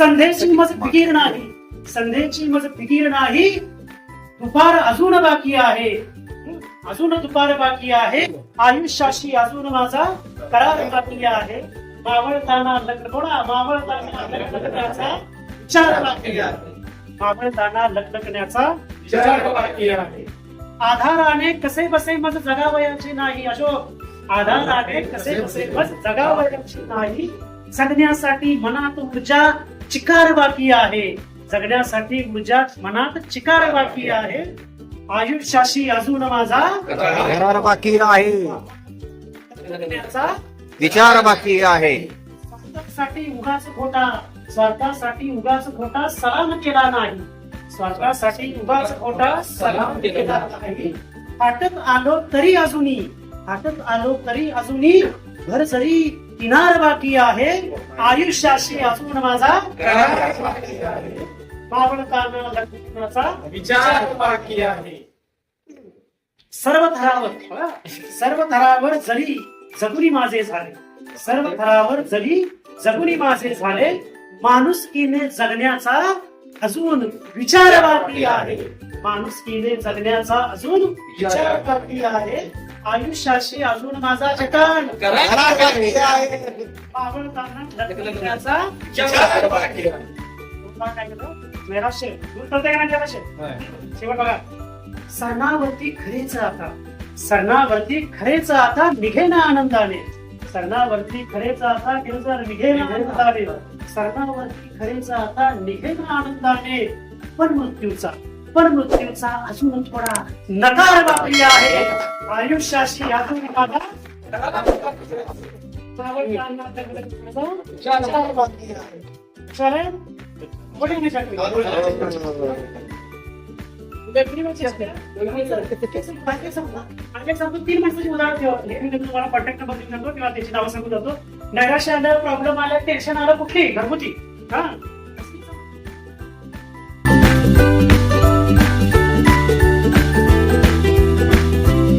संध्येची मज फिकीर नाही. संध्येची मज फिकीर नाही. दुपार अजून बाकी आहे. अजून दुपार बाकी आहे. आयुष्याशी अजून माझा करार बाकी आहे. मावळताना लग्न कोणा? मावळताना लग्न करण्याचा विचार बाकी आहे. मावळताना लग्न करण्याचा विचार बाकी आहे. आधाराने कसे बसे मज जगावयाचे नाही अशोक? आधाराने कसे बसे मज जगावयाचे नाही? जगण्यासाठी मनात ऊर्जा चिकार बाकी आहे. जगण्यासाठी ऊर्जा मनात चिकार बाकी आहे. आयुष्याशी अजून माझा करार बाकी आहे. जगण्याचा विचार बाकी आहे. स्वार्थासाठी उगाच खोटा स्वार्थासाठी उगाच खोटा सलाम केला नाही. स्वार्थासाठी उगाच खोटा सलाम केला नाही. फाटत आलो तरी अजूनी फाटत आलो तरी अजूनी घर जरी किनार बाकी आहे. आयुष्याशी असून माझा विचार बाकी आहे. सर्व थरावर सर्व थरावर जरी जगुनी माझे झाले सर्व थरावर जरी जगुनी माझे झाले माणुसकीने जगण्याचा अजून विचार बाकी आहे. माणुसकीने जगण्याचा अजून विचार बाकी आहे. आयुष्याशी अजून माझा केलं? मेराशे? शेवट बघा. सरणावरती खरेच आता. सरणावरती खरेच आता निघेना आनंदाने. सरणावरती खरेच आता किंवा निघेना आनंदाने. सरणावरती खरेच आता निघेना आनंदाने. पण मृत्यूचा. पण मृत्यूचा अजून थोडा नकार बाकी आहे. आयुष्याशी अजून तीन माणसाची उदाहरण मी तुम्हाला कॉन्टॅक्ट नंबर जातो किंवा त्याची नावं सांगून जातो. नैराश्य आलं प्रॉब्लेम आला टेन्शन आलं कुठली? घरगुती. हा?